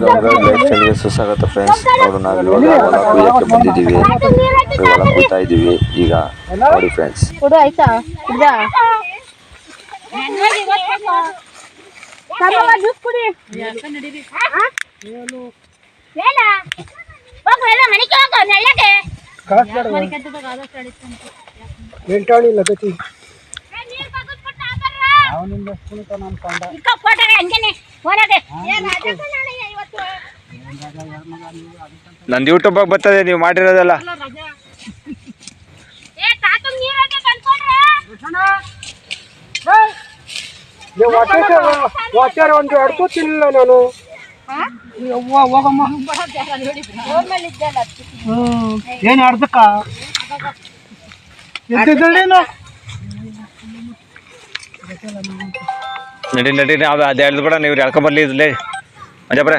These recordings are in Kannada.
ಗಂಗಾ ಸ್ಟೈಲ್ಗೆ ಸುಸ್ವಾಗತ ಫ್ರೆಂಡ್ಸ್ ನೋಡು ನಾವು ಇವಾಗ ಹೊಲ ಕುಯ್ಯಕ್ಕೆ ಬಂದಿದ್ದೀವಿ. ಹೊಲ ಕುಯ್ತಾ ಇದ್ದೀವಿ. ಈಗ ನೋಡಿ ಫ್ರೆಂಡ್ಸ್ ಕೊಡು ಆಯ್ತಾ? ಜ್ಯೂಸ್ ಕುಡಿ. ಎಂಟಾಣಿಲ್ಲ ಗತಿ ನಂದು ಯೂಟ್ಯೂಬಾಗ ಬರ್ತದೆ ನೀವು ಮಾಡಿರೋದಲ್ಲ. ವಾಚರ್ ಒಂದು ಅಡ್ಕೋತಿಲ್ಲ ನಾನು. ಯವ್ವ, ಹೋಗಮ್ಮ. ಏನ್ ಅರ್ಧಕ್ಕ ನಡಿ ನಡಿ ಅದ ಅದು ಎಳ್ದು ಬಿಡ ನೀವು ಎಳ್ಕೊಂಬರ್ಲಿ ಇದ್ಲೇ ಅಜಬ್ರೆ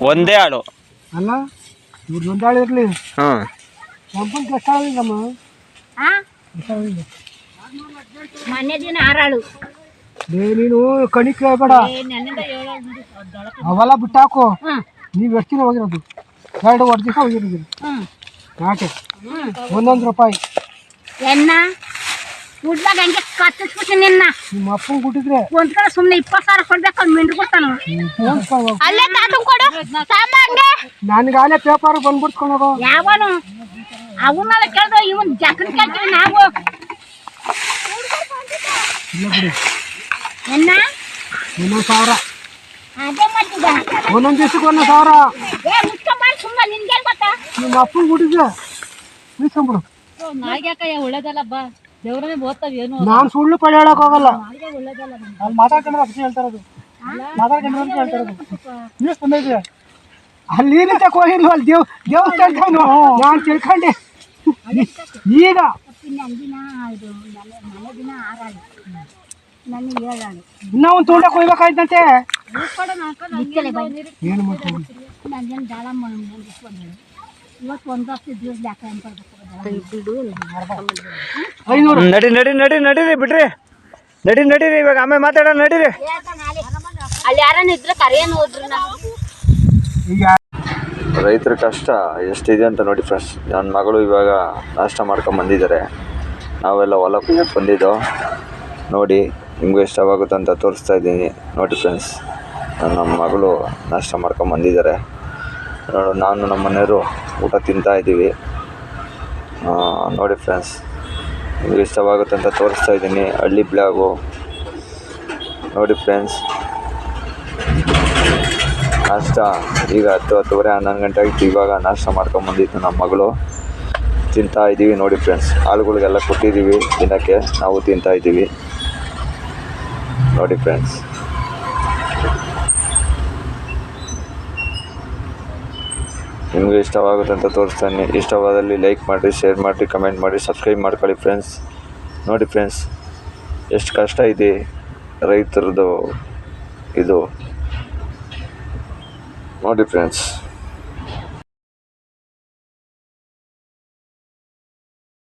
ಒಂದೇ ಆಳು ಅಲ್ಲ ಇವ್ರದ್ದು ಒಂದಾಳು ಇರ್ಲಿ ಹ್ಞೂ ನಮ್ಮಂತ ಎಷ್ಟಾಳು ನಮ್ಮ ಹಾ ಎಷ್ಟಾಳು ಇಲ್ಲ ಮೊನ್ನೆ ದಿನ ಆರಾಳು ಲೇ ನೀನು ಕಣಿ ಕೇಳಬೇಡ ನನ್ನಿಂದ ಏಳು ಅವೆಲ್ಲ ಬಿಟ್ಟಾಕು ಹ್ಮ್ ನೀವು ಎಷ್ಟು ದಿನ ಹೋಗಿರೋದು ಎರಡು ವರ್ಷ ದಿವಸ ಹೋಗಿರೋದು ಹ್ಮ್ ನಾಟೆ ಒಂದೊಂದು ರೂಪಾಯಿ ಎನ್ನ ಉಡ್ದಾಗ ಹಂಗೆ ಕತ್ತಿಸ್ಬಿಟ್ಟು ನಿನ್ನ? ನಿಮ್ಮ ಅಪ್ಪ ಗುಡಿದ್ರೆ ಒಂದ್ ಕಡೆ ಸುಮ್ನೆ ಇಪ್ಪತ್ತು ಸಾವಿರ ಕೊಡ್ಬೇಕು ಅವ್ನು ಮಿಂಡ್ ಕೊಡ್ತಾನ ಅಲ್ಲೇ ಕೊಡು ಪೇಪರ್ ಬಂದ್ಬಿಡ್ಸ್ಕೊಂಡು ಹೋಗೋ. ಯಾವನು? ಅವನ್ನೆಲ್ಲ ಕೇಳ್ದ ಇವನ್ ಜಕ್ರ ಕೇಳ್ತೀವಿ ನಾವು. ಒಂದೊಂದು ಸಾವಿರ. ಅದೇ ಮಾಡ್ತಿದ್ದ ಒಂದೊಂದು ದಿವ್ಸಕ್ಕೆ ಒಂದೊಂದು ಸಾವಿರ. ಏ ಸುಮ್ಮನೆ ನಿನ್ಗೇನ್ ಗೊತ್ತಾ? ನಿಮ್ಮ ನಾಗ್ಯಾಕಯ್ಯ ಒಳ್ಳೇದಲ್ಲ ಬಾ. ದೇವ್ರನ್ನೇ ನಾನು ಸುಳ್ಳು ಪಳ್ಳಿ ಹೇಳಕ್ ಹೋಗಲ್ಲ ಅಲ್ಲಿ ಮಾತಾಡ್ಕೊಂಡ್ರೆ ಅಕ್ಷಿ ಹೇಳ್ತಾರದು ಮಾತಾಡ್ಕೊಂಡ್ರೆ ಅಂತ ಹೇಳ್ತಾರದು ನ್ಯೂಸ್ ಬಂದೈತೆ ಅಲ್ಲಿ ನಿಂತಕ್ಕೆ ಹೋಗಿಲ್ವ ಅಲ್ಲಿ ದೇವ್ ದೇವಸ್ಥಾನ ನಾನು ತಿಳ್ಕೊಂಡೆ. ಈಗ ಇನ್ನು ಅಂದಿನ ಮನೆ ದಿನ ಇನ್ನೂ ಒಂದು ತೂಂಡ ಕೊಯ್ಬೇಕಾಯ್ತಂತೆ. ಏನು ಮಾಡ್ತೀನಿ ನಾನು ಇವತ್ತು ಒಂದು ದಿವಸ ಯಾಕೆ ಅಂತ ನಡಿ ನಡಿ ನಡಿ ನಡೀರಿ ಬಿಡ್ರಿ. ನಡಿ ನಡೀರಿ ಇವಾಗ ಆಮೇಲೆ ಮಾತಾಡೋಣ ನಡೀರಿ. ಅಲ್ಲಿ ಯಾರನ್ನ ಇದ್ರೆ ಹೋದ್ರು ರೈತರ ಕಷ್ಟ ಎಷ್ಟಿದೆ ಅಂತ ನೋಡಿ ಫ್ರೆಂಡ್ಸ್. ನನ್ನ ಮಗಳು ಇವಾಗ ನಾಷ್ಟ ಮಾಡ್ಕೊಂಡು ಬಂದಿದ್ದಾರೆ. ನಾವೆಲ್ಲ ಹೊಲ ಕುಯ್ಯಕ್ಕೆ ಬಂದಿದ್ದು ನೋಡಿ ನಿಮಗೂ ಇಷ್ಟವಾಗುತ್ತೆ ಅಂತ ತೋರಿಸ್ತಾ ಇದ್ದೀನಿ. ನೋಡಿ ಫ್ರೆಂಡ್ಸ್ ನನ್ನ ಮಗಳು ನಾಷ್ಟ ಮಾಡ್ಕೊಂಡು ಬಂದಿದ್ದಾರೆ. ನೋಡು ನಾನು ನಮ್ಮ ಮನೆಯವರು ಊಟ ತಿಂತಾ ಇದ್ದೀವಿ. ನೋಡಿ ಫ್ರೆಂಡ್ಸ್ ನಿಮಗೆ ಇಷ್ಟವಾಗುತ್ತೆ ಅಂತ ತೋರಿಸ್ತಾ ಇದ್ದೀನಿ. ಹಳ್ಳಿ ಬ್ಲಾಗು. ನೋಡಿ ಫ್ರೆಂಡ್ಸ್ ನಾಷ್ಟ ಈಗ ಹತ್ತು ಹತ್ತುವರೆ ಹನ್ನೊಂದು ಗಂಟೆ ಆಗಿತ್ತು ಇವಾಗ ನಾಷ್ಟ ಮಾಡ್ಕೊಂಬಂದಿತ್ತು ನಮ್ಮ ಮಗಳು. ತಿಂತಾ ಇದ್ದೀವಿ ನೋಡಿ ಫ್ರೆಂಡ್ಸ್ ಆಳುಗಳಿಗೆಲ್ಲ ಕೊಟ್ಟಿದ್ದೀವಿ ದಿನಕ್ಕೆ. ನಾವು ತಿಂತಾ ಇದ್ದೀವಿ ನೋಡಿ ಫ್ರೆಂಡ್ಸ್ ನಿಮಗೆ ಇಷ್ಟವಾಗುತ್ತೆ ಅಂತ ತೋರಿಸ್ತಾನೆ. ಇಷ್ಟವಾದಲ್ಲಿ ಲೈಕ್ ಮಾಡಿರಿ ಶೇರ್ ಮಾಡಿರಿ ಕಮೆಂಟ್ ಮಾಡಿ ಸಬ್ಸ್ಕ್ರೈಬ್ ಮಾಡ್ಕೊಳ್ಳಿ ಫ್ರೆಂಡ್ಸ್ ನೋಡಿ ಫ್ರೆಂಡ್ಸ್ ಎಷ್ಟು ಕಷ್ಟ ಇದೆ ರೈತರದ್ದು ಇದು. ನೋಡಿ ಫ್ರೆಂಡ್ಸ್